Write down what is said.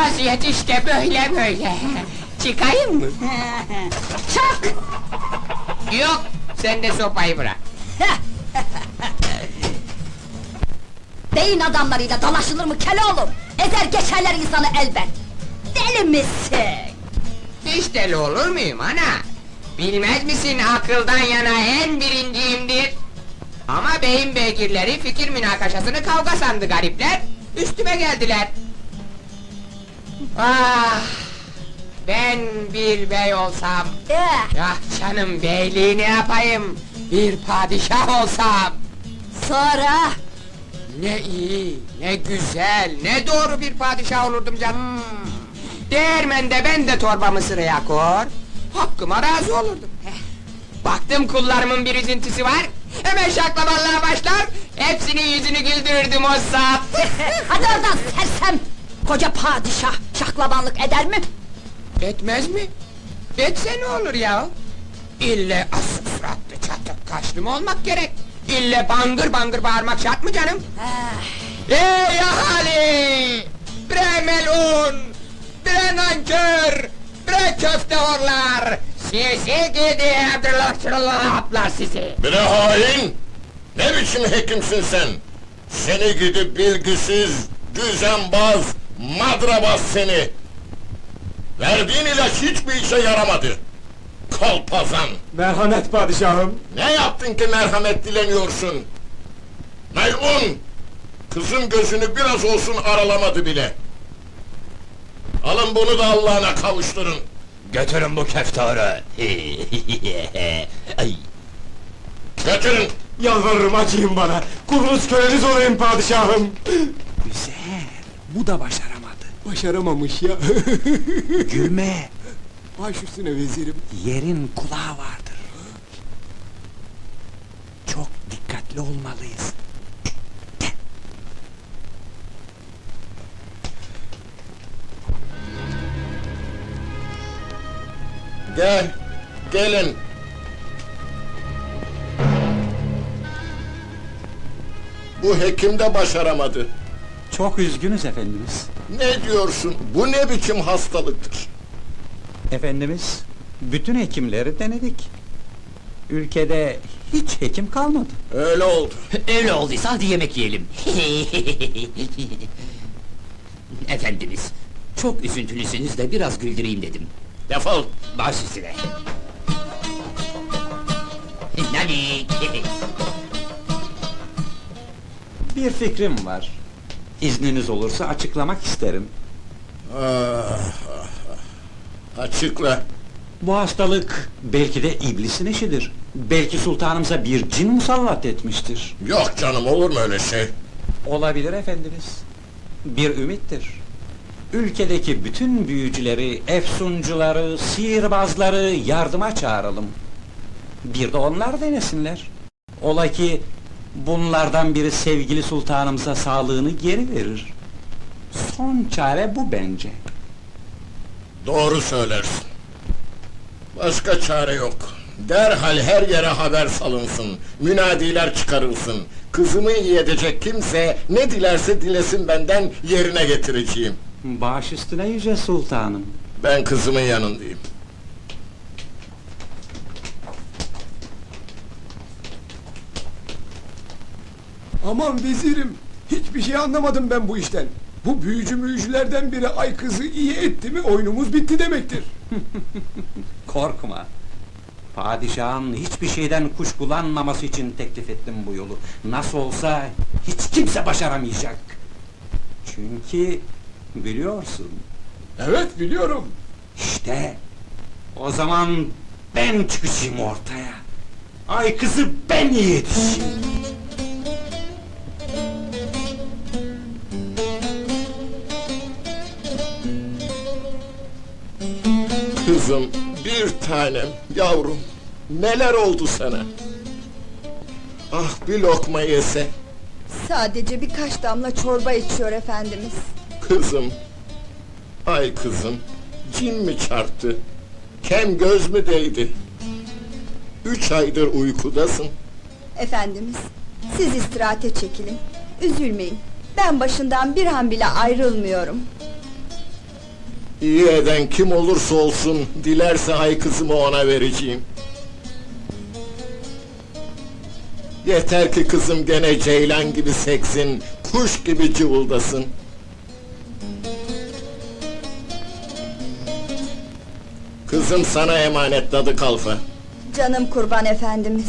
vaziyet işte böyle böyle. Çıkayım mı? Çak! Yok, sen de sopayı bırak. Beyin adamlarıyla dalaşılır mı Keloğlum? Ezer geçerler insanı elbet! Deli misin? Hiç deli olur muyum ana? Bilmez misin akıldan yana en birinciyimdir. Ama beyin beygirleri fikir münakaşasını kavga sandı garipler. Üstüme geldiler. Ah! Ben bir bey olsam, Eh, ya canım beyliğini yapayım. Bir padişah olsam. sonra? Ne iyi, ne güzel, ne doğru bir padişah olurdum canım. Değirmende ben de torbamı sıraya koyar, hakkıma razı olurdum. Heh. Baktım kullarımın bir üzüntüsü var, hemen şaklabanlığa başlar, hepsinin yüzünü güldürürdüm o saat. Hadi oradan sersem! Koca padişah şaklabanlık eder mi? Etmez mi? Etse ne olur ya? İlle asık suratlı çatık kaşlı mı olmak gerek? İlle bangır bangır bağırmak şart mı canım? Eh, Ey ahali! Bre melun! Bre nankör! Bre köfte orlar! Sizi gidi sizi! Bre hain! Ne biçim hekimsin sen? Seni gidi bilgisiz, düzenbaz, madrabaz seni! Verdiğin ilaç hiçbir işe yaramadı! Kalpazan! Merhamet padişahım. Ne yaptın ki merhamet dileniyorsun? Melun! Kızın gözünü biraz olsun aralamadı bile. Alın bunu da Allah'ına kavuşturun. Götürün bu keftarı. Ay, Götürün! Yalvarırım acıyın bana. Kulunuz köleniz olayım padişahım. güzel. Bu da başaramadı. Başaramamış ya. Gülme. Baş üstüne vezirim. Yerin kulağı vardır. Çok dikkatli olmalıyız. Gel, gelin. Bu hekim de başaramadı. Çok üzgünüz efendimiz. Ne diyorsun? Bu ne biçim hastalıktır? Efendimiz, bütün hekimleri denedik. Ülkede hiç hekim kalmadı. Öyle oldu. Öyle olduysa hadi yemek yiyelim. Efendimiz, çok üzüntülüsünüz de biraz güldüreyim dedim. Defol. Baş üstüne. Nanik! Bir fikrim var. İzniniz olursa açıklamak isterim. Ah, Açıkla. Bu hastalık belki de iblisin işidir. Belki sultanımıza bir cin musallat etmiştir. Yok canım olur mu öyle şey? Olabilir efendimiz. Bir ümittir. Ülkedeki bütün büyücüleri, efsuncuları, sihirbazları yardıma çağıralım. Bir de onlar denesinler. Ola ki bunlardan biri sevgili sultanımıza sağlığını geri verir. Son çare bu bence. Doğru söylersin. Başka çare yok. Derhal her yere haber salınsın. Münadiler çıkarılsın. Kızımı iyi edecek kimse ne dilerse dilesin benden yerine getireceğim. Baş üstüne yüce sultanım. Ben kızımın yanındayım. Aman vezirim. Hiçbir şey anlamadım ben bu işten. Bu büyücü müyücülerden biri ay kızı iyi etti mi oyunumuz bitti demektir. Korkma. Padişahın hiçbir şeyden kuşkulanmaması için teklif ettim bu yolu. Nasıl olsa hiç kimse başaramayacak. Çünkü biliyorsun. Evet biliyorum. İşte o zaman ben çıkışayım ortaya. Ay kızı ben yetişeyim. Kızım, bir tanem, yavrum. Neler oldu sana? Ah bir lokma yese. Sadece birkaç damla çorba içiyor efendimiz. Kızım. Ay kızım. Cin mi çarptı? Kem göz mü değdi? Üç aydır uykudasın. Efendimiz, siz istirahate çekilin. Üzülmeyin. Ben başından bir an bile ayrılmıyorum. İyi eden kim olursa olsun dilerse ay kızımı ona vereceğim. Yeter ki kızım gene ceylan gibi seksin, kuş gibi cıvıldasın. Kızım sana emanet dadı kalfa. Canım kurban efendimiz.